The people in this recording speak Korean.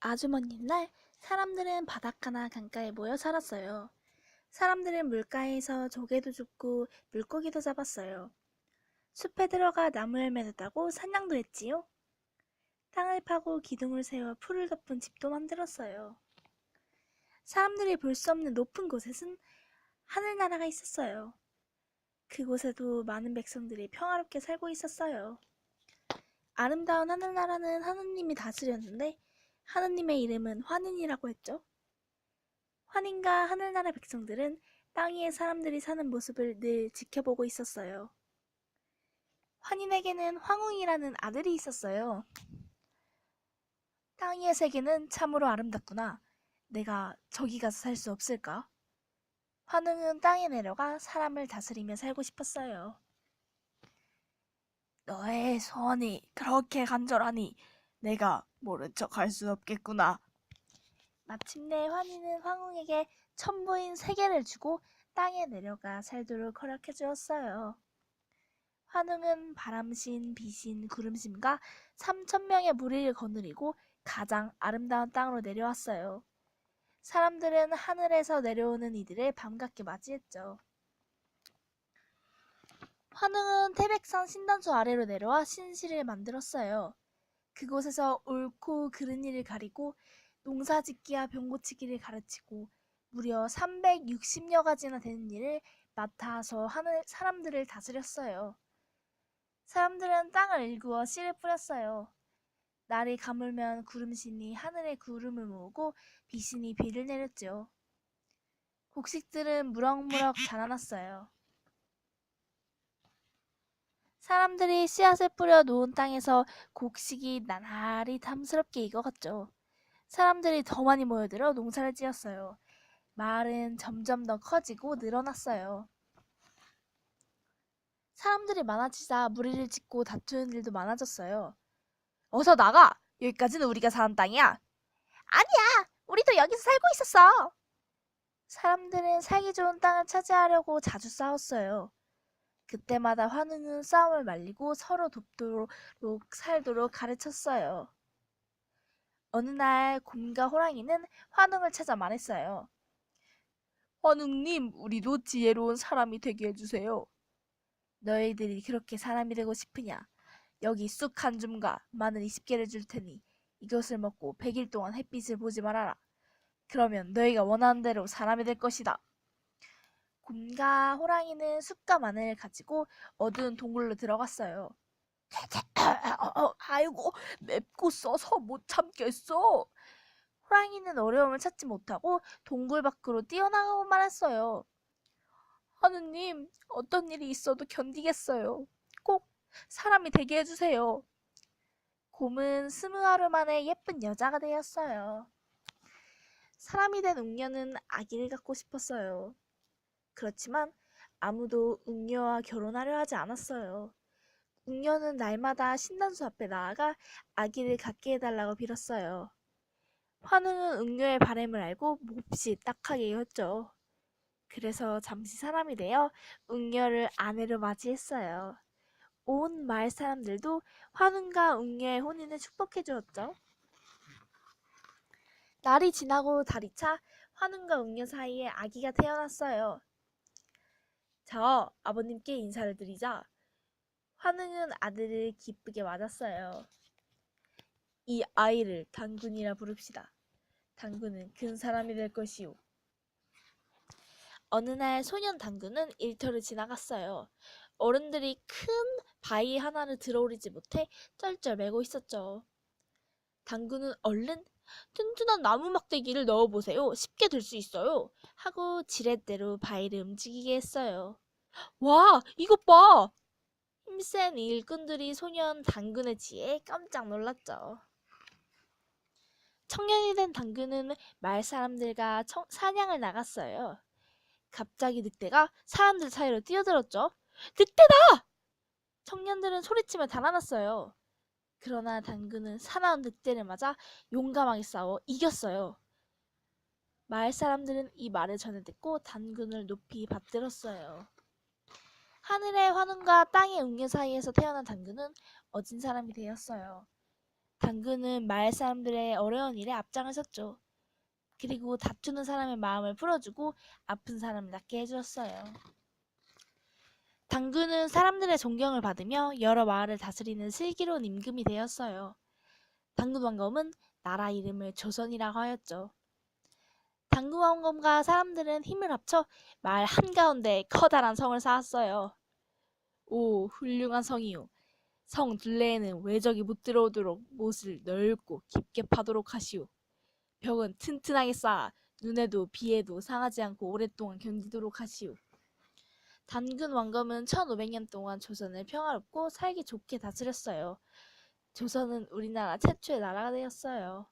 아주 먼 옛날 사람들은 바닷가나 강가에 모여 살았어요. 사람들은 물가에서 조개도 줍고 물고기도 잡았어요. 숲에 들어가 나무를 매듭다고 사냥도 했지요. 땅을 파고 기둥을 세워 풀을 덮은 집도 만들었어요. 사람들이 볼 수 없는 높은 곳에는 하늘나라가 있었어요. 그곳에도 많은 백성들이 평화롭게 살고 있었어요. 아름다운 하늘나라는 하느님이 다스렸는데 하느님의 이름은 환인이라고 했죠. 환인과 하늘나라 백성들은 땅 위에 사람들이 사는 모습을 늘 지켜보고 있었어요. 환인에게는 황웅이라는 아들이 있었어요. 땅 위의 세계는 참으로 아름답구나. 내가 저기 가서 살 수 없을까? 환웅은 땅에 내려가 사람을 다스리며 살고 싶었어요. 너의 소원이 그렇게 간절하니 내가 모른 척 할 수 없겠구나. 마침내 환희는 황웅에게 천부인 세 개를 주고 땅에 내려가 살도록 허락해 주었어요. 환웅은 바람신, 비신, 구름신과 삼천 명의 무리를 거느리고 가장 아름다운 땅으로 내려왔어요. 사람들은 하늘에서 내려오는 이들을 반갑게 맞이했죠. 환웅은 태백산 신단수 아래로 내려와 신실을 만들었어요. 그곳에서 옳고 그른 일을 가리고 농사짓기와 병고치기를 가르치고 무려 360여 가지나 되는 일을 맡아서 하늘 사람들을 다스렸어요. 사람들은 땅을 일구어 씨를 뿌렸어요. 날이 가물면 구름신이 하늘에 구름을 모으고 비신이 비를 내렸죠. 곡식들은 무럭무럭 자라났어요. 사람들이 씨앗을 뿌려 놓은 땅에서 곡식이 나날이 탐스럽게 익어갔죠. 사람들이 더 많이 모여들어 농사를 지었어요. 마을은 점점 더 커지고 늘어났어요. 사람들이 많아지자 무리를 짓고 다투는 일도 많아졌어요. 어서 나가! 여기까지는 우리가 사는 땅이야! 아니야! 우리도 여기서 살고 있었어! 사람들은 살기 좋은 땅을 차지하려고 자주 싸웠어요. 그때마다 환웅은 싸움을 말리고 서로 돕도록 살도록 가르쳤어요. 어느 날 곰과 호랑이는 환웅을 찾아 말했어요. 환웅님, 우리도 지혜로운 사람이 되게 해주세요. 너희들이 그렇게 사람이 되고 싶으냐? 여기 쑥 한 줌과 마늘 20개를 줄 테니 이것을 먹고 100일 동안 햇빛을 보지 말아라. 그러면 너희가 원하는 대로 사람이 될 것이다. 곰과 호랑이는 쑥과 마늘을 가지고 어두운 동굴로 들어갔어요. 아이고 맵고 써서 못 참겠어. 호랑이는 어려움을 찾지 못하고 동굴 밖으로 뛰어나가고 말았어요. 하느님, 어떤 일이 있어도 견디겠어요. 꼭 사람이 되게 해주세요. 곰은 스무 하루 만에 예쁜 여자가 되었어요. 사람이 된 웅녀는 아기를 갖고 싶었어요. 그렇지만 아무도 웅녀와 결혼하려 하지 않았어요. 웅녀는 날마다 신단수 앞에 나아가 아기를 갖게 해달라고 빌었어요. 환웅은 웅녀의 바램을 알고 몹시 딱하게 여겼죠. 그래서 잠시 사람이 되어 웅녀를 아내로 맞이했어요. 온 마을 사람들도 환웅과 웅녀의 혼인을 축복해 주었죠. 날이 지나고 달이 차 환웅과 웅녀 사이에 아기가 태어났어요. 자, 아버님께 인사를 드리자. 환웅은 아들을 기쁘게 맞았어요. 이 아이를 당군이라 부릅시다. 당군은 큰 사람이 될 것이오. 어느 날 소년 당군은 일터를 지나갔어요. 어른들이 큰 바위 하나를 들어오르지 못해 쩔쩔 매고 있었죠. 당군은 얼른 튼튼한 나무 막대기를 넣어보세요. 쉽게 들 수 있어요. 하고 지렛대로 바위를 움직이게 했어요. 와, 이것 봐! 힘센 일꾼들이 소년 당근의 지혜에 깜짝 놀랐죠. 청년이 된 당근은 마을 사람들과 청, 사냥을 나갔어요. 갑자기 늑대가 사람들 사이로 뛰어들었죠. 늑대다! 청년들은 소리치며 달아났어요. 그러나 당근은 사나운 늑대를 맞아 용감하게 싸워 이겼어요. 마을 사람들은 이 말을 전해 듣고 당근을 높이 받들었어요. 하늘의 환웅과 땅의 웅녀 사이에서 태어난 당근은 어진 사람이 되었어요. 당근은 마을 사람들의 어려운 일에 앞장을 섰죠. 그리고 다투는 사람의 마음을 풀어주고 아픈 사람을 낫게 해주었어요. 당근은 사람들의 존경을 받으며 여러 마을을 다스리는 슬기로운 임금이 되었어요. 당근 왕검은 나라 이름을 조선이라고 하였죠. 당근 왕검과 사람들은 힘을 합쳐 마을 한가운데 커다란 성을 쌓았어요. 오, 훌륭한 성이요. 성 둘레에는 외적이 못 들어오도록 못을 넓고 깊게 파도록 하시오. 벽은 튼튼하게 쌓아 눈에도 비에도 상하지 않고 오랫동안 견디도록 하시오. 단근 왕검은 1500년 동안 조선을 평화롭고 살기 좋게 다스렸어요. 조선은 우리나라 최초의 나라가 되었어요.